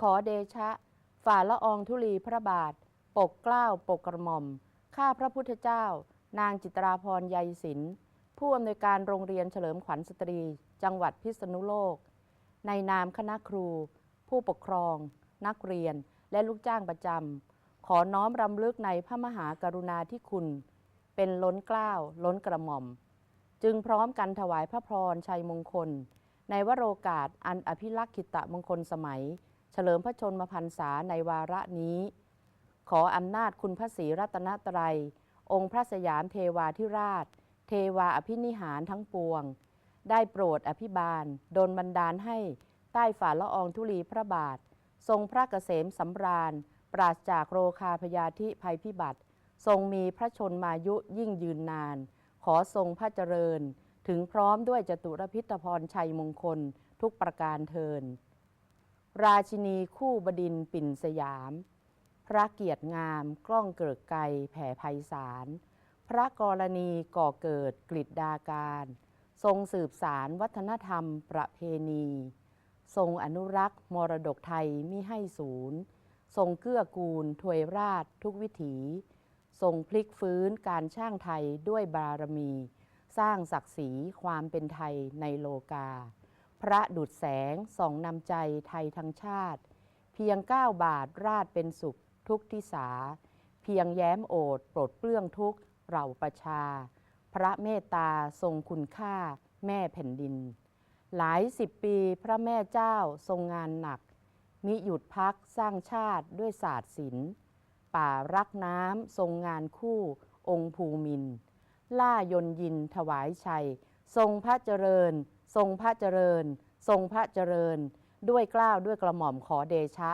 ขอเดชะ ฝ่าละอองธุลีพระบาท ปกเกล้าปกกระหม่อม ข้าพระพุทธเจ้า นางจิตราพรใยศิลป์ผู้อำนวยการโรงเรียนเฉลิมขวัญสตรี จังหวัดพิษณุโลก ในนามคณะครู ผู้ปกครอง นักเรียนและลูกจ้างประจำขอน้อมรำลึกในพระมหากรุณาธิคุณ เป็นล้นเกล้าล้นกระหม่อม จึงพร้อมกันถวายพระพรชัยมงคล ในวโรกาสอันอภิลักษิตะมงคลสมัย ฉลิมพระชนมพรรษาในวาระนี้ ขออำนาจคุณพระศรีรัตนตรัย องค์พระสยามเทวาธิราช เทวาอภินิหารทั้งปวง ได้โปรดอภิบาลโดลบันดาลให้ใต้ฝ่าละอองธุลีพระบาท ทรงพระเกษมสำราญ ปราศจากโรคาพยาธิภัยพิบัติ ทรงมีพระชนมายุยิ่งยืนนาน ขอทรงพระเจริญ ถึงพร้อมด้วยจตุรพิธพรชัยมงคลทุกประการเทิน ราชินีคู่บดินปิ่นสยาม พระเกียรติงามกล้องเกิดไกรแผ่ไพศาล พระกรณีก่อเกิดกฤษดาการ ทรงสืบสารวัฒนธรรมประเพณี ทรงอนุรักษ์มรดกไทยมิให้ศูนย์ทรงเกื้อกูลถวยราชทุกวิถี ทรงพลิกฟื้นการช่างไทยด้วยบารมี สร้างศักดิ์ศรีความเป็นไทยในโลกา ระดุดแสงส่องนำใจไทยทั้งชาติ เพียงเก้าบาทราดเป็นสุขทุกทิสา เพียงแย้มโอดปลดเปลื้องทุกเราประชา พระเมตตาทรงคุณค่าแม่แผ่นดิน หลายสิบปีพระแม่เจ้าทรงงานหนัก มิหยุดพักสร้างชาติด้วยศาสตร์ศิลป์ป่ารักน้ำทรงงานคู่องค์ภูมิน ล่ายนยินถวายชัย ทรงพระเจริญ ทรงพระเจริญ ทรงพระเจริญ ด้วยกล้าวด้วยกระหม่อมขอเดชะ